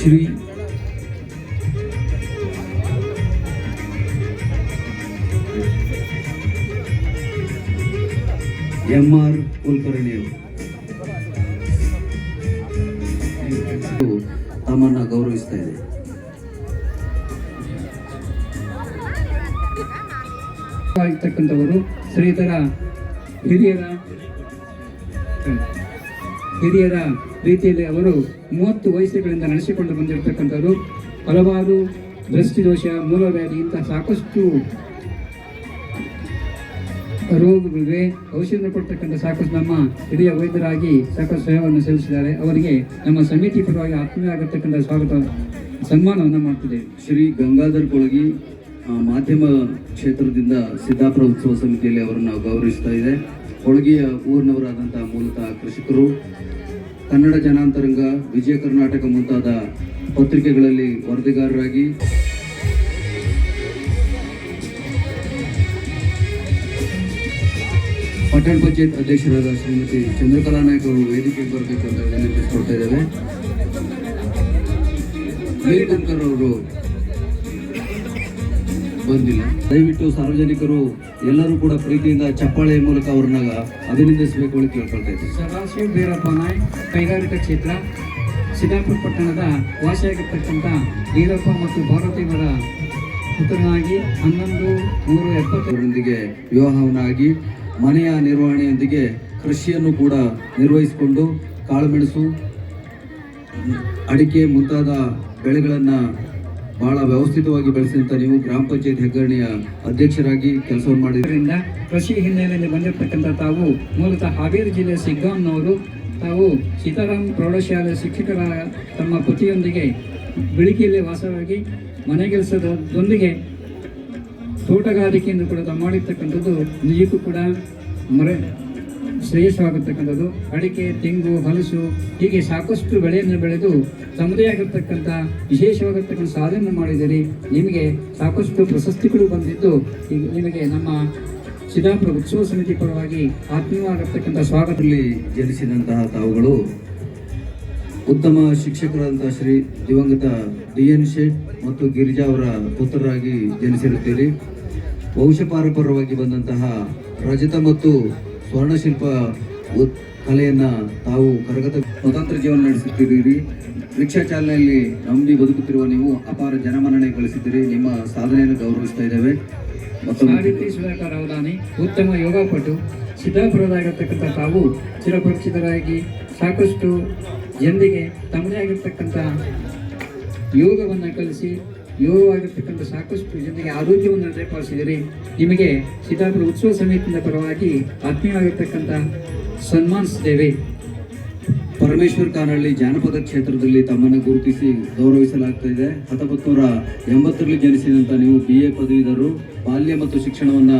Shri M R ಕುಲಕರ್ಣಿಯವರು. ತಮ್ಮನ್ನ ಗೌರವಿಸ್ತಾ ಇದೆ. ಆಗಿರ್ತಕ್ಕಂಥವರು ಶ್ರೀಧರ ಹಿರಿಯರ ಹಿರಿಯರ ರೀತಿಯಲ್ಲಿ ಅವರು ಮೂವತ್ತು ವಯಸ್ಸುಗಳಿಂದ ನಡೆಸಿಕೊಂಡು ಬಂದಿರತಕ್ಕಂಥವರು ಹಲವಾರು ದೃಷ್ಟಿದೋಷ ಮೂಲವ್ಯಾಧಿ ಇಂತಹ ಸಾಕಷ್ಟು ರೋಗಗಳಿವೆ. ಔಷಧ ಕೊಡ್ತಕ್ಕಂಥ ಸಾಕಷ್ಟು ನಮ್ಮ ಹಿರಿಯ ವೈದ್ಯರಾಗಿ ಸಾಕಷ್ಟು ಸೇವೆಯನ್ನು ಸಲ್ಲಿಸಿದ್ದಾರೆ. ಅವರಿಗೆ ನಮ್ಮ ಸಮಿತಿ ಪರವಾಗಿ ಆತ್ಮೀಯ ಆಗಿರ್ತಕ್ಕಂಥ ಸ್ವಾಗತ, ಸನ್ಮಾನವನ್ನು ಮಾಡ್ತಿದ್ದೇವೆ. ಶ್ರೀ ಗಂಗಾಧರ್ ಕೊಳಗಿ ಮಾಧ್ಯಮ ಕ್ಷೇತ್ರದಿಂದ ಸಿದ್ದಾಪುರ ಉತ್ಸವ ಸಮಿತಿಯಲ್ಲಿ ಅವರನ್ನು ಗೌರವಿಸ್ತಾ ಇದೆ. ಕೊಳಗಿಯ ಊರಿನವರಾದಂತಹ ಮೂಲತಃ ಕೃಷಿಕರು, ಕನ್ನಡ ಜನಾಂತರಂಗ, ವಿಜಯ ಕರ್ನಾಟಕ ಮುಂತಾದ ಪತ್ರಿಕೆಗಳಲ್ಲಿ ವರದಿಗಾರರಾಗಿ ಪಟ್ಟಣ ಪಂಚಾಯತ್ ಅಧ್ಯಕ್ಷರಾದ ಶ್ರೀಮತಿ ಚಂದ್ರಕಲಾ ನಾಯ್ಕ ಅವರು ವೇದಿಕೆಗೆ ಬರಬೇಕು ಅಂತ ವಿನಂತಿಸ್ಕೊಳ್ತಾ ಇದ್ದೇವೆ. ಅವರು ಬಂದಿಲ್ಲ. ದಯವಿಟ್ಟು ಸಾರ್ವಜನಿಕರು ಎಲ್ಲರೂ ಕೂಡ ಪ್ರೀತಿಯಿಂದ ಚಪ್ಪಾಳೆ ಮೂಲಕ ಅವ್ರನ್ನ ಅಭಿನಂದಿಸಬೇಕು ಅಂತ ಕೇಳ್ಕೊಳ್ತಾ ಇದ್ದೀವಿ ಸದಾಶಿವ ಭೈರಪ್ಪ ನಾಯಕ್ ಕೈಗಾರಿಕಾ ಕ್ಷೇತ್ರ ಸಿದ್ದಾಪುರ ಪಟ್ಟಣದ ವಾಸಿಯಾಗಿರ್ತಕ್ಕಂಥ ವೀರಪ್ಪ ಮತ್ತು ಭಾರತೀಯರ ಪುತ್ರನಾಗಿ ಹನ್ನೊಂದು ನೂರ ಎಪ್ಪತ್ತರೊಂದಿಗೆ ವಿವಾಹವನ್ನಾಗಿ ಮನೆಯ ನಿರ್ವಹಣೆಯೊಂದಿಗೆ ಕೃಷಿಯನ್ನು ಕೂಡ ನಿರ್ವಹಿಸಿಕೊಂಡು ಕಾಳುಮೆಣಸು ಅಡಿಕೆ ಮುಂತಾದ ಬೆಳೆಗಳನ್ನು ಬಹಳ ವ್ಯವಸ್ಥಿತವಾಗಿ ಬೆಳೆಸಿದಂಥ ನೀವು ಗ್ರಾಮ ಪಂಚಾಯತ್ ಹೆಗ್ಗರಣೆಯ ಅಧ್ಯಕ್ಷರಾಗಿ ಕೆಲಸವನ್ನು ಮಾಡಿದ್ದರಿಂದ ಕೃಷಿ ಹಿನ್ನೆಲೆಯಲ್ಲಿ ಬಂದಿರತಕ್ಕಂಥ ತಾವು ಮೂಲತಃ ಹಾವೇರಿ ಜಿಲ್ಲೆ ಸಿಗ್ಗಾಂನವರು, ತಾವು ಸೀತಾರಾಮ್ ಪ್ರೌಢಶಾಲೆ ಶಿಕ್ಷಕರ ತಮ್ಮ ಪತಿಯೊಂದಿಗೆ ಬಿಳಿಕೆಯಲ್ಲಿ ವಾಸವಾಗಿ ಮನೆ ಕೆಲಸದೊಂದಿಗೆ ತೋಟಗಾರಿಕೆಯನ್ನು ಕೂಡ ಮಾಡಿರ್ತಕ್ಕಂಥದ್ದು ನಿಜಕ್ಕೂ ಕೂಡ ಮರೆ ಶ್ರೇಯಸ್ಸಾಗತಕ್ಕಂಥದ್ದು. ಅಡಿಕೆ, ತೆಂಗು, ಹಲಸು, ಹೀಗೆ ಸಾಕಷ್ಟು ಬೆಳೆಯನ್ನು ಬೆಳೆದು ತಮ್ಮದೇ ಆಗಿರ್ತಕ್ಕಂಥ ವಿಶೇಷವಾಗಿರ್ತಕ್ಕಂಥ ಸಾಧನೆ ಮಾಡಿದರೆ ನಿಮಗೆ ಸಾಕಷ್ಟು ಪ್ರಶಸ್ತಿಗಳು ಬಂದಿದ್ದು ನಿಮಗೆ ನಮ್ಮ ಸಿದ್ದಾಪುರ ಉತ್ಸವ ಸಮಿತಿ ಪರವಾಗಿ ಆತ್ಮೀಯವಾಗಿರ್ತಕ್ಕಂಥ ಸ್ವಾಗತದಲ್ಲಿ ಜನಿಸಿದಂತಹ ತಾವುಗಳು ಉತ್ತಮ ಶಿಕ್ಷಕರಾದಂತಹ ಶ್ರೀ ದಿವಂಗತ ಡಿ ಎನ್ ಶೇಟ್ ಮತ್ತು ಗಿರಿಜಾ ಅವರ ಪುತ್ರರಾಗಿ ಜನಿಸಿರುತ್ತೀರಿ. ವಂಶಪಾರಂಪರವಾಗಿ ಬಂದಂತಹ ರಜತ ಮತ್ತು ಸ್ವರ್ಣಶಿಲ್ಪ ಕಲೆಯನ್ನು ತಾವು ಕರಗತ ಸ್ವತಂತ್ರ ಜೀವನ ನಡೆಸುತ್ತಿದ್ದೀರಿ. ರಿಕ್ಷಾ ಚಾಲನೆಯಲ್ಲಿ ನಂಬಿ ಬದುಕುತ್ತಿರುವ ನೀವು ಅಪಾರ ಜನಮನ್ನಣೆ ಗಳಿಸಿದ್ದೀರಿ. ನಿಮ್ಮ ಸಾಧನೆಯನ್ನು ಗೌರವಿಸ್ತಾ ಇದ್ದೇವೆ. ಅವಧಾನಿ, ಉತ್ತಮ ಯೋಗಪಟು ಸಿದ್ದಾಪುರದಾಗಿರ್ತಕ್ಕಂಥ ತಾವು ಚಿರಪರಿಚಿತರಾಗಿ ಸಾಕಷ್ಟು ಜನರಿಗೆ ತಮ್ಮದೇ ಆಗಿರ್ತಕ್ಕಂಥ ಯೋಗವನ್ನು ಕಲಿಸಿ ಯೋಗವಾಗಿರ್ತಕ್ಕಂಥ ಸಾಕಷ್ಟು ಜನರಿಗೆ ಆರೋಗ್ಯವನ್ನು ದಯಪಾಲಿಸಿದರೆ ನಿಮಗೆ ಸಿದ್ದಾಪುರ ಉತ್ಸವ ಸಮಿತಿಯಿಂದ ಪರವಾಗಿ ಆತ್ಮೀಯವಾಗಿರ್ತಕ್ಕಂಥ ಸನ್ಮಾನಿಸಿದ್ದೇವೆ ಪರಮೇಶ್ವರ್ ಕಾನಹಳ್ಳಿ ಜಾನಪದ ಕ್ಷೇತ್ರದಲ್ಲಿ ತಮ್ಮನ್ನು ಗುರುತಿಸಿ ಗೌರವಿಸಲಾಗ್ತಾ ಇದೆ. ಹತ್ತೊಂಬತ್ತು ನೂರ ಎಂಬತ್ತರಲ್ಲಿ ಜನಿಸಿದಂಥ ನೀವು ಬಿ ಎ ಪದವೀಧರರು. ಬಾಲ್ಯ ಮತ್ತು ಶಿಕ್ಷಣವನ್ನ